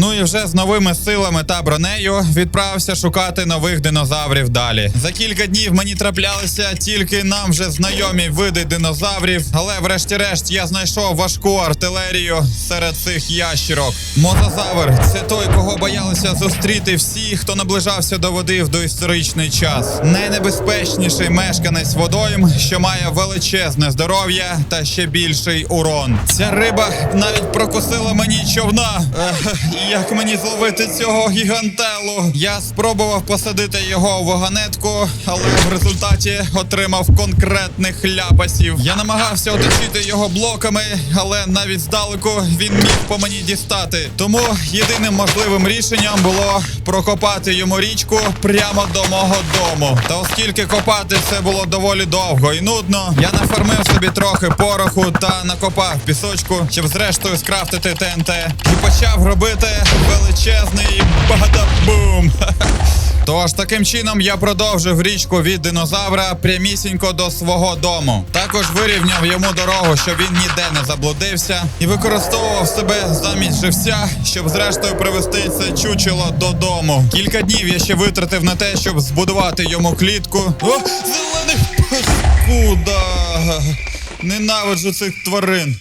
Ну і вже з новими силами та бронею відправився шукати нових динозаврів далі. За кілька днів мені траплялися тільки нам вже знайомі види динозаврів, але врешті-решт я знайшов важку артилерію серед цих ящірок. Мозазавр це той, кого боялися зустріти всі, хто наближався до води в доісторичний час. Найнебезпечніший мешканець водойм, що має величезне здоров'я та ще більший урон. Ця риба навіть прокусила мені човна. Як мені зловити цього гігантелу? Я спробував посадити його у вагонетку, але в результаті отримав конкретних ляпасів. Я намагався оточити його блоками, але навіть здалеку він міг по мені дістати. Тому єдиним можливим рішенням було прокопати йому річку прямо до мого дому. Та оскільки копати це було доволі довго і нудно, я нафармив собі трохи пороху та накопав пісочку, щоб зрештою скрафтити ТНТ, і почав робити величезний бадабум. Тож таким чином я продовжив річку від динозавра прямісінько до свого дому. Також вирівняв йому дорогу, щоб він ніде не заблудився, і використовував себе замість живця, щоб зрештою привести це чучело додому. Кілька днів я ще витратив на те, щоб збудувати йому клітку. О, зелених паскуда! Ненавиджу цих тварин.